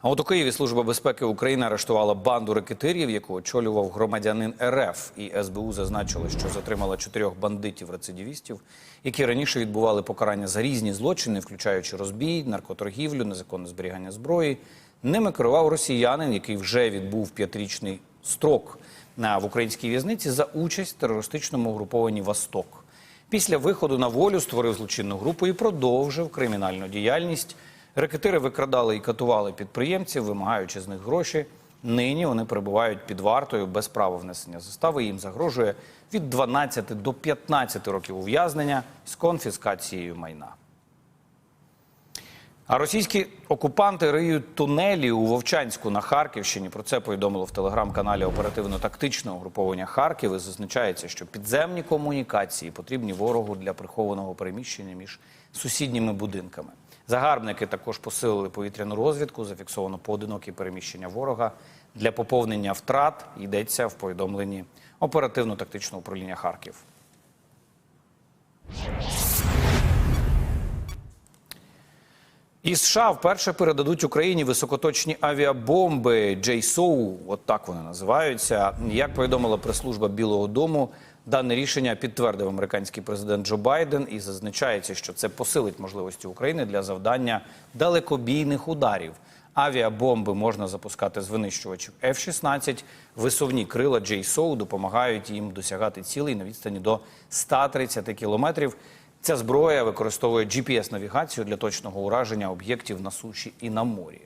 А от у Києві Служба безпеки України арештувала банду рекетирів, яку очолював громадянин РФ. І СБУ зазначили, що затримала чотирьох бандитів-рецидивістів, які раніше відбували покарання за різні злочини, включаючи розбій, наркоторгівлю, незаконне зберігання зброї. Ними керував росіянин, який вже відбув п'ятирічний строк на в українській в'язниці за участь в терористичному угрупованні Восток. Після виходу на волю створив злочинну групу і продовжив кримінальну діяльність. Рекетири викрадали і катували підприємців, вимагаючи з них гроші. Нині вони перебувають під вартою без права внесення застави. Їм загрожує від 12 до 15 років ув'язнення з конфіскацією майна. А російські окупанти риють тунелі у Вовчанську на Харківщині. Про це повідомило в телеграм-каналі оперативно-тактичного угруповання Харків. І зазначається, що підземні комунікації потрібні ворогу для прихованого переміщення між сусідніми будинками. Загарбники також посилили повітряну розвідку. Зафіксовано поодинокі переміщення ворога для поповнення втрат. Йдеться в повідомленні оперативно-тактичного управління Харків. І США вперше передадуть Україні високоточні авіабомби JSOW, от так вони називаються. Як повідомила прес-служба Білого Дому, дане рішення підтвердив американський президент Джо Байден і зазначається, що це посилить можливості України для завдання далекобійних ударів. Авіабомби можна запускати з винищувачів F-16. Висувні крила JSOW допомагають їм досягати цілей на відстані до 130 кілометрів. Ця зброя використовує GPS-навігацію для точного ураження об'єктів на суші і на морі.